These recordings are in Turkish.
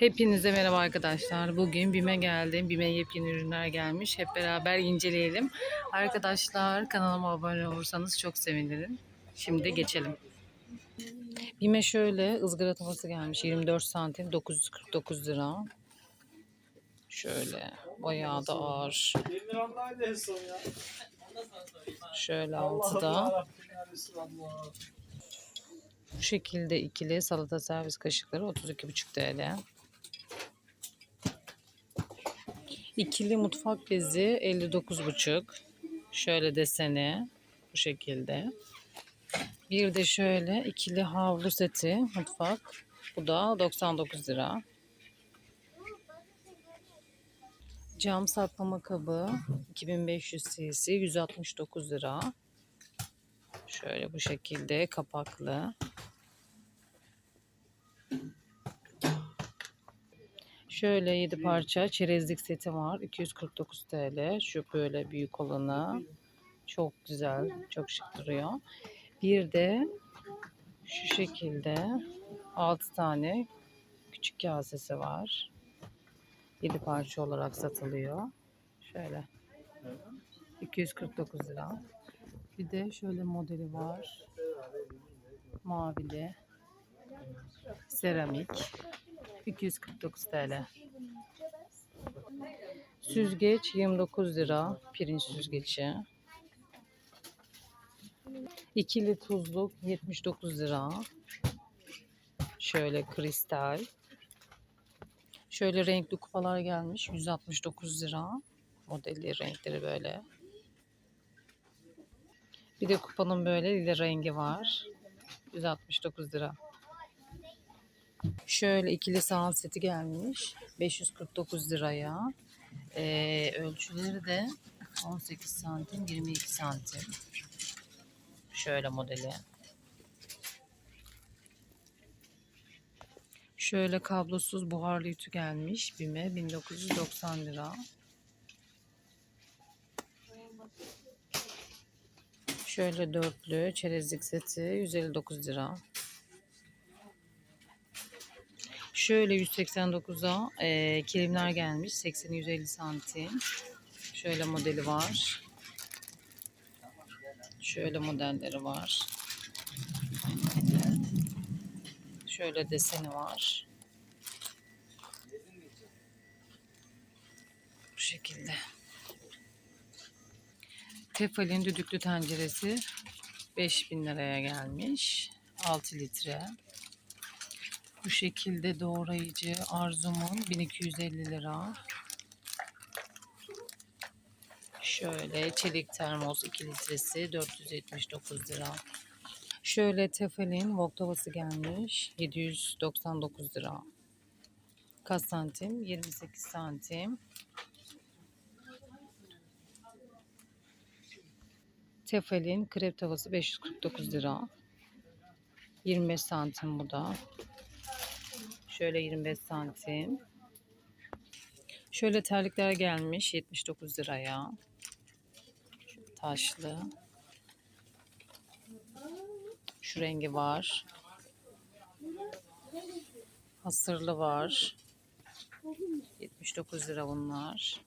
Hepinize merhaba arkadaşlar. Bugün BİM'e geldim. BİM'e yepyeni ürünler gelmiş. Hep beraber inceleyelim. Arkadaşlar kanalıma abone olursanız çok sevinirim. Şimdi geçelim. BİM'e şöyle ızgara tavası gelmiş. 24 santim 949 lira. Şöyle bayağı da ağır. Şöyle altıda. Bu şekilde ikili salata servis kaşıkları 32,5 TL. İkili mutfak bezi 59,5. Şöyle deseni bu şekilde. Bir de şöyle ikili havlu seti mutfak. Bu da 99 lira. Cam saklama kabı 2500 cc 169 lira. Şöyle bu şekilde kapaklı. Şöyle 7 parça çerezlik seti var. 249 TL. Şu böyle büyük olanı. Çok güzel. Çok şık duruyor. Bir de şu şekilde 6 tane küçük kasesi var. 7 parça olarak satılıyor. Şöyle. 249 lira. Bir de şöyle modeli var. Mavili. Seramik. 249 TL. Süzgeç 29 lira. Pirinç süzgeci. İkili tuzluk 79 lira. Şöyle kristal. Şöyle renkli kupalar gelmiş. 169 lira. Modeli renkleri böyle. Bir de kupanın böyle lila rengi var. 169 lira. Şöyle ikili saat seti gelmiş. 549 liraya. Ee, ölçüleri de 18 santim, 22 santim. Şöyle modeli. Şöyle kablosuz buharlı ütü gelmiş. Bime 1990 lira. Şöyle dörtlü çerezlik seti 159 lira. Şöyle 189'a e, kilimler gelmiş. 80-150 santim. Şöyle modeli var. Şöyle modelleri var. Şöyle deseni var. Bu şekilde. Tefal'in düdüklü tenceresi 5000 liraya gelmiş. 6 litre. Bu şekilde doğrayıcı Arzum'un 1250 lira. Şöyle çelik termos 2 litresi 479 lira. Şöyle Tefal'in wok tavası gelmiş 799 lira. Kaç santim? 28 santim. Tefal'in krep tavası 549 lira. 25 santim bu da. Şöyle 25 santim. Şöyle terlikler gelmiş 79 liraya. Şu taşlı. Şu rengi var. Hasırlı var. 79 lira bunlar.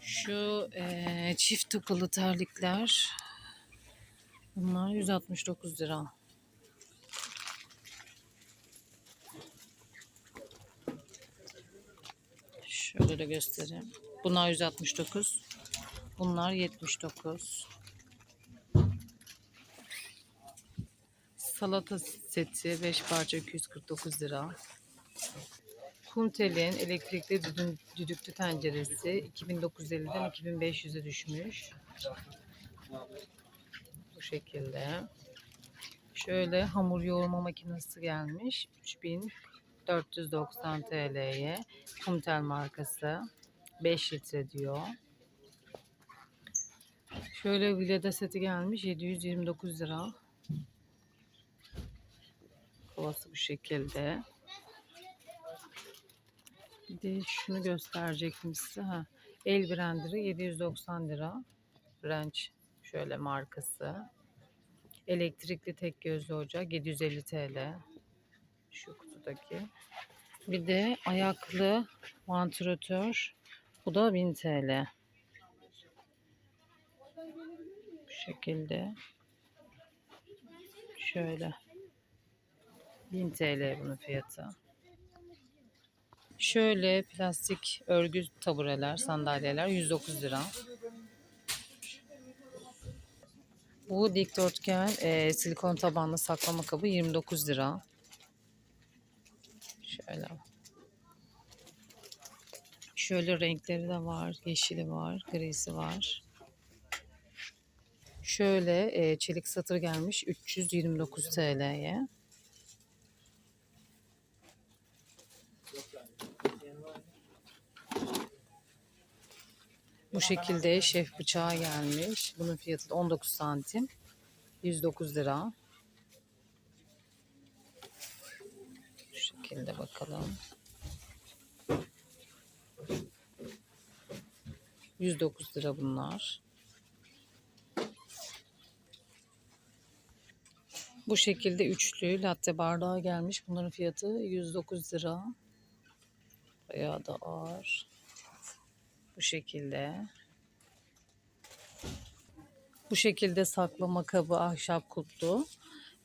Şu eee, çift tıkılı terlikler. Bunlar 169 lira. Şöyle de göstereyim. Bunlar 169. Bunlar 79. Salata seti 5 parça 249 lira. Kuntel'in elektrikli düdüklü tenceresi 2950'den 2500'e düşmüş. Bu şekilde. Şöyle hamur yoğurma makinesi gelmiş. 3490 TL'ye. Kumtel markası. 5 litre diyor. Şöyle Vileda seti gelmiş. 729 lira. Kovası bu şekilde. Bir de şunu gösterecektim size. Ha. El blenderı 790 lira. Branch şöyle markası. Elektrikli tek gözlü ocak 750 TL. Şu kutudaki. Bir de ayaklı vantilatör. Bu da 1000 TL. Bu şekilde. Şöyle. 1000 TL bunun fiyatı. Şöyle plastik örgü tabureler, sandalyeler 109 lira. Bu dikdörtgen e, silikon tabanlı saklama kabı 29 lira. Şöyle. Şöyle renkleri de var. Yeşili var, grisi var. Şöyle e, çelik satır gelmiş 329 TL'ye. Bu şekilde şef bıçağı gelmiş. Bunun fiyatı da 19 santim. 109 lira. Şu şekilde bakalım. 109 lira bunlar. Bu şekilde üçlü latte bardağı gelmiş. Bunların fiyatı 109 lira. Bayağı da ağır. Bu şekilde. Bu şekilde saklama kabı ahşap kutlu.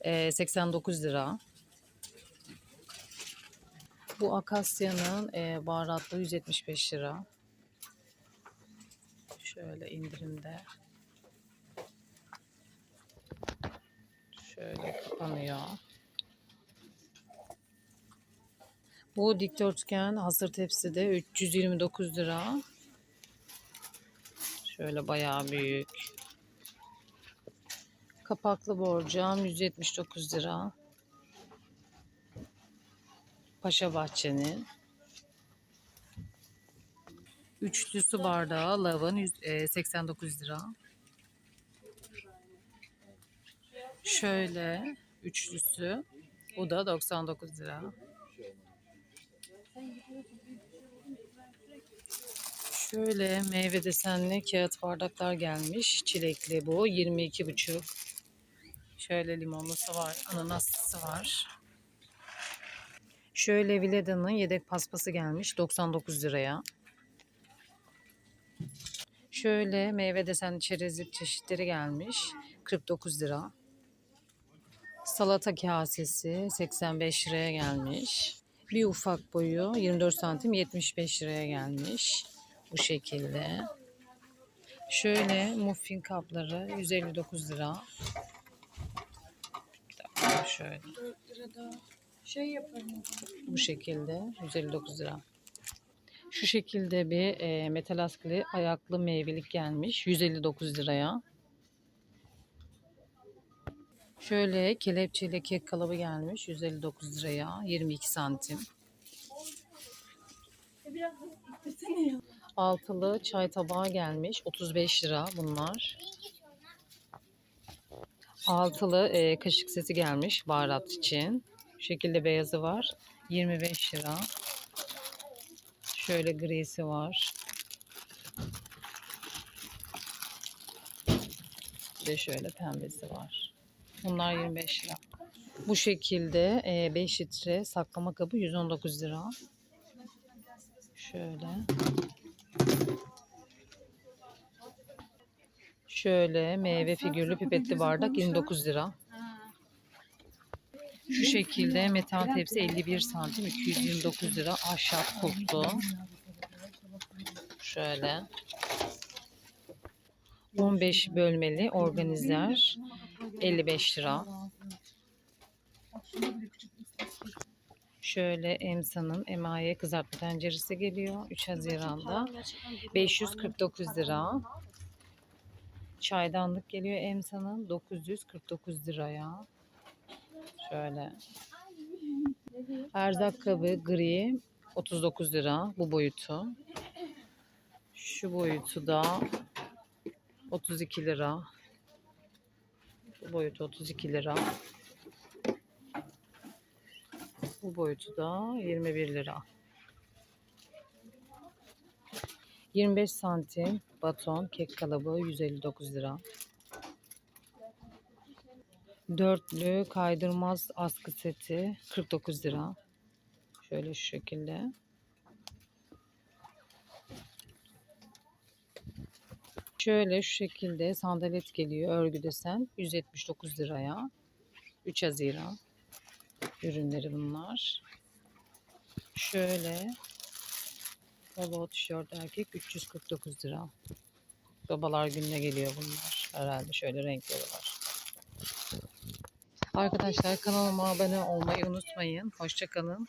Ee, 89 lira. Bu akasyanın e, baharatlı 175 lira. Şöyle indirimde. Şöyle kapanıyor. Bu dikdörtgen hazır tepside 329 lira. Şöyle bayağı büyük. Kapaklı borcam 179 lira. Paşa Bahçe'nin. Üçlü su bardağı lavın yüz- e, 89 lira. Şöyle üçlüsü. Bu da 99 lira. Şöyle meyve desenli kağıt bardaklar gelmiş. Çilekli bu 22,5. Şöyle limonlusu var, ananaslısı var. Şöyle Vileda'nın yedek paspası gelmiş 99 liraya. Şöyle meyve desenli çerezlik çeşitleri gelmiş 49 lira. Salata kasesi 85 liraya gelmiş. Bir ufak boyu 24 santim 75 liraya gelmiş. Bu şekilde. Şöyle muffin kapları 159 lira. Bir dakika, Şöyle. 4 lirada şey yaparım. Bu şekilde 159 lira. Şu şekilde bir e, metal askılı ayaklı meyvelik gelmiş 159 liraya. Şöyle kelepçeli kek kalıbı gelmiş 159 liraya 22 santim. Altılı çay tabağı gelmiş 35 lira bunlar. Altılı e, kaşık seti gelmiş baharat için. Şekilde beyazı var 25 lira. Şöyle grisi var. De şöyle pembesi var. Bunlar 25 lira. Bu şekilde e, 5 litre saklama kabı 119 lira. Şöyle. Şöyle meyve figürlü pipetli bardak 29 lira. Şu şekilde metal tepsi 51 santim 229 lira ahşap kulplu. Şöyle. 15 bölmeli organizer 55 lira. Şöyle Emsa'nın emaye kızartma tenceresi geliyor 3 Haziran'da. 549 lira. Çaydanlık geliyor Emsa'nın 949 liraya. Şöyle. Erzak kabı gri 39 lira bu boyutu. Şu boyutu da 32 lira. Bu boyutu 32 lira. Bu boyutu da 21 lira. 25 santim baton kek kalıbı 159 lira. Dörtlü kaydırmaz askı seti 49 lira. Şöyle şu şekilde. Şöyle şu şekilde sandalet geliyor örgü desen 179 liraya. 3 Haziran ürünleri bunlar. Şöyle polo tişört erkek 349 lira. Babalar gününe geliyor bunlar. Herhalde şöyle renkleri var. Arkadaşlar kanalıma abone olmayı unutmayın. Hoşçakalın.